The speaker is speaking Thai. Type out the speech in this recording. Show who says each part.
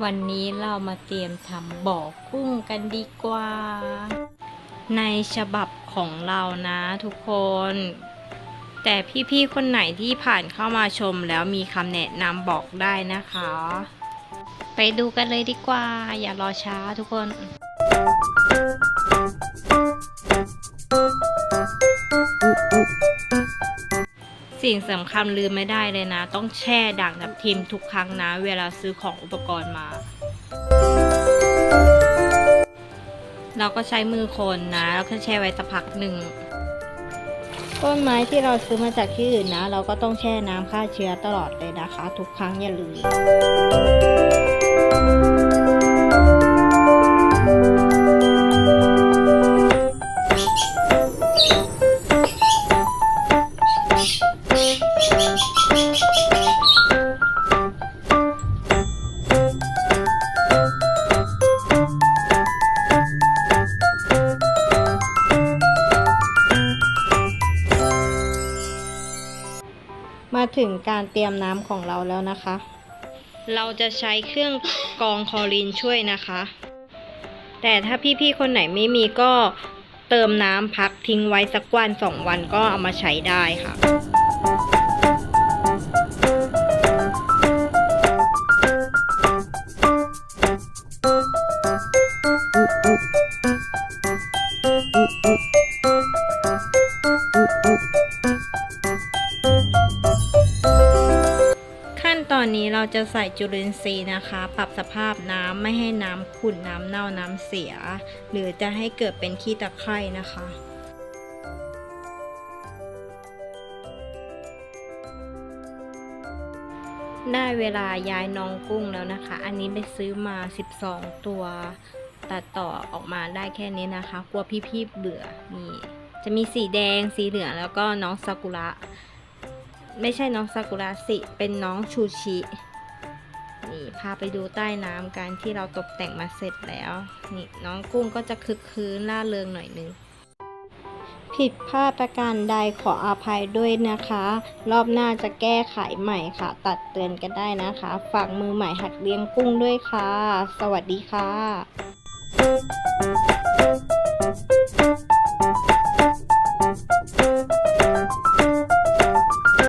Speaker 1: วันนี้เรามาเตรียมทำบ่อกุ้งกันดีกว่า ในฉบับของเรานะทุกคน แต่พี่ๆคนไหนที่ผ่านเข้ามาชมแล้วมีคำแนะนำบอกได้นะคะ ไปดูกันเลยดีกว่า อย่ารอช้าทุกคน สิ่งสำคัญลืมไม่ได้เลยนะ ต้องแช่ด่างทับทิมทุกครั้งนะ เวลาซื้อของอุปกรณ์มา เราก็ใช้มือคนนะแล้วก็แช่ไว้สักพักหนึ่งต้นไม้ที่เราซื้อมาจากที่อื่นนะ เราก็ต้องแช่น้ำฆ่าเชื้อตลอดเลยนะคะ ทุกครั้งอย่าลืม มาถึงการเตรียมน้ำของเราแล้วนะคะ เราจะใช้เครื่องกรองคลอรีนช่วยนะคะ แต่ถ้าพี่ๆคนไหนไม่มีก็เติมน้ำพักทิ้งไว้สักวันสองวันก็เอามาใช้ได้ค่ะขั้น ตอนนี้เราจะใส่จุลินทรีย์นะคะ ปรับสภาพน้ำไม่ให้น้ำขุ่นน้ำเน่าน้ำเสีย หรือจะให้เกิดเป็นขี้ตะไคร่นะคะได้เวลาย้ายน้องกุ้งแล้วนะคะ อันนี้ไปซื้อมา 12 ตัว ตัดต่อออกมาได้แค่นี้นะคะ กลัวพี่ๆเบื่อ นี่ จะมีสีแดง สีเหลือง แล้วก็น้องซากุระ ไม่ใช่น้องซากุระสิ เป็นน้องชูชิ นี่พาไปดูใต้น้ำกันที่เราตกแต่งมาเสร็จแล้ว นี่น้องกุ้งก็จะคึกคืนล่าเริงหน่อยนึง ผิดพลาดประการใดขออภัยด้วยนะคะ รอบหน้าจะแก้ไขใหม่ค่ะ ตัดเตือนกันได้นะคะ ฝากมือใหม่หัดเลี้ยงกุ้งด้วยค่ะ สวัสดีค่ะ